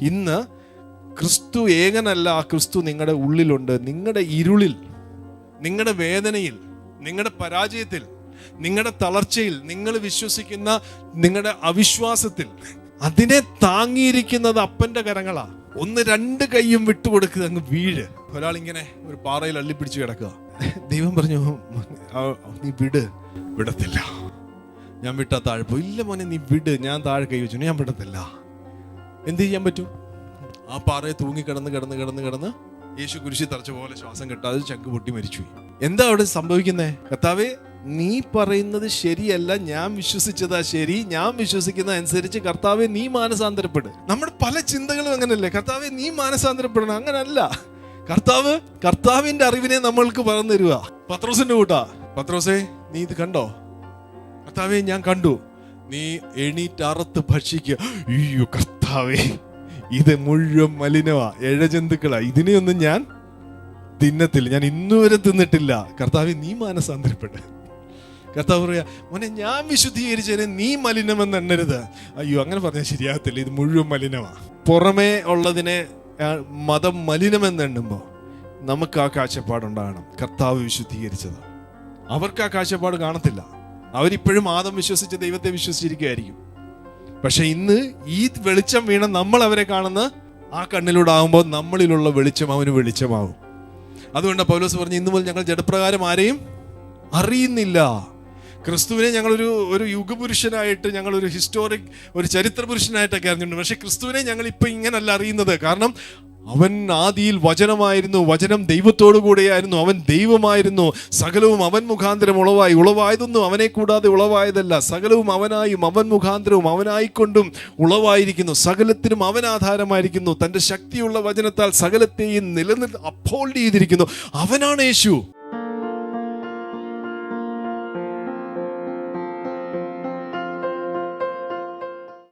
ഇന്ന് ക്രിസ്തു ഏകനല്ല ആ ക്രിസ്തു നിങ്ങളുടെ ഉള്ളിലുണ്ട്. നിങ്ങളുടെ ഇരുളിൽ നിങ്ങളുടെ വേദനയിൽ നിങ്ങളുടെ പരാജയത്തിൽ നിങ്ങളുടെ തളർച്ചയിൽ നിങ്ങൾ വിശ്വസിക്കുന്ന നിങ്ങളുടെ അവിശ്വാസത്തിൽ അതിനെ താങ്ങിയിരിക്കുന്നത് അപ്പന്റെ കരങ്ങളാ. ഒന്ന് രണ്ട് കൈയും വിട്ടുകൊടുക്കുക അങ്ങ് വീഴ്. ഒരാൾ ഇങ്ങനെ ഒരു പാറയിൽ അള്ളിപ്പിടിച്ച് കിടക്കുക. ദൈവം പറഞ്ഞു നീ വിട്. വിടത്തില്ല. ഞാൻ വിട്ടാ താഴെ പോയി. ഇല്ല മോനെ നീ വിട്. ഞാൻ താഴെ കൈ വെച്ചു. ഞാൻ വിടത്തില്ല. എന്ത് ചെയ്യാൻ പറ്റും? ആ പാറയെ തൂങ്ങി കിടന്ന് കിടന്ന് കിടന്ന് കിടന്ന് യേശു കുരിശി തറച്ച പോലെ ശ്വാസം കിട്ടാതെ ചങ്ക് പൊട്ടി മരിച്ചു എന്താ അവിടെ സംഭവിക്കുന്നേ? കർത്താവേ നീ പറയുന്നത് ശരിയല്ല ഞാൻ വിശ്വസിച്ചതാ ശരി. ഞാൻ വിശ്വസിക്കുന്ന അനുസരിച്ച് കർത്താവെ നീ മാനസാന്തരപ്പെട്. നമ്മുടെ പല ചിന്തകളും അങ്ങനല്ലേ? കർത്താവെ നീ മാനസാന്തരപ്പെടണം. അങ്ങനല്ല. കർത്താവ് കർത്താവിന്റെ അറിവിനെ നമ്മൾക്ക് പറഞ്ഞു തരുക പത്രോസിന്റെ കൂട്ടാ. പത്രോസേ നീ ഇത് കണ്ടോ? കർത്താവെ ഞാൻ കണ്ടു. നീ എണീറ്ററുത്ത് ഭക്ഷിക്കുക. അയ്യോ കർത്താവേ ഇത് മുഴുവൻ മലിനമാ. എഴജന്തുക്കളാ ഇതിനെയൊന്നും ഞാൻ തിന്നത്തില്ല. ഞാൻ ഇന്നുവരെ തിന്നിട്ടില്ല. കർത്താവ് നീ മാനസാന്തരപ്പെട്ട് കർത്താവ് പറയാ മോനെ ഞാൻ വിശുദ്ധീകരിച്ചതിനെ നീ മലിനമെന്ന് എണ്ണരുത്. അയ്യോ അങ്ങനെ പറഞ്ഞാൽ ശരിയാകത്തില്ല. ഇത് മുഴുവൻ മലിനമാ. പുറമേ ഉള്ളതിനെ മതം മലിനമെന്ന് എണ്ണുമ്പോൾ നമുക്ക് ആ കാഴ്ചപ്പാടുണ്ടാകണം. കർത്താവ് വിശുദ്ധീകരിച്ചത്. അവർക്ക് ആ കാഴ്ചപ്പാട് കാണത്തില്ല. അവരിപ്പോഴും ആദം വിശ്വസിച്ച് ദൈവത്തെ വിശ്വസിച്ചിരിക്കുകയായിരിക്കും. പക്ഷെ ഇന്ന് ഈ വെളിച്ചം വീണ നമ്മൾ അവരെ കാണുന്ന ആ കണ്ണിലൂടെ ആകുമ്പോൾ നമ്മളിലുള്ള വെളിച്ചം അവന് വെളിച്ചമാകും. അതുകൊണ്ട് പൗലോസ് പറഞ്ഞു ഇന്നു മുതൽ ഞങ്ങൾ ജഡപ്രകാരം ആരെയും അറിയുന്നില്ല. ക്രിസ്തുവിനെ ഞങ്ങളൊരു ഒരു യുഗപുരുഷനായിട്ട് ഞങ്ങളൊരു ഹിസ്റ്റോറിക് ഒരു ചരിത്ര പുരുഷനായിട്ടൊക്കെ അറിഞ്ഞിട്ടുണ്ട്. പക്ഷെ ക്രിസ്തുവിനെ ഞങ്ങൾ ഇപ്പൊ ഇങ്ങനല്ല അറിയുന്നത്. കാരണം അവൻ ആദിയിൽ വചനമായിരുന്നു വചനം ദൈവത്തോടു കൂടെയായിരുന്നു അവൻ ദൈവമായിരുന്നു. സകലവും അവൻ മുഖാന്തരം ഉളവായി ഉളവായതൊന്നും അവനെ കൂടാതെ ഉളവായതല്ല. സകലവും അവനായും അവൻ മുഖാന്തരവും അവനായിക്കൊണ്ടും ഉളവായിരിക്കുന്നു. സകലത്തിനും അവൻ ആധാരമായിരിക്കുന്നു. തന്റെ ശക്തിയുള്ള വചനത്താൽ സകലത്തെയും നിലനിർ അപ്ഹോൾഡ് ചെയ്തിരിക്കുന്നു. അവനാണ് യേശു.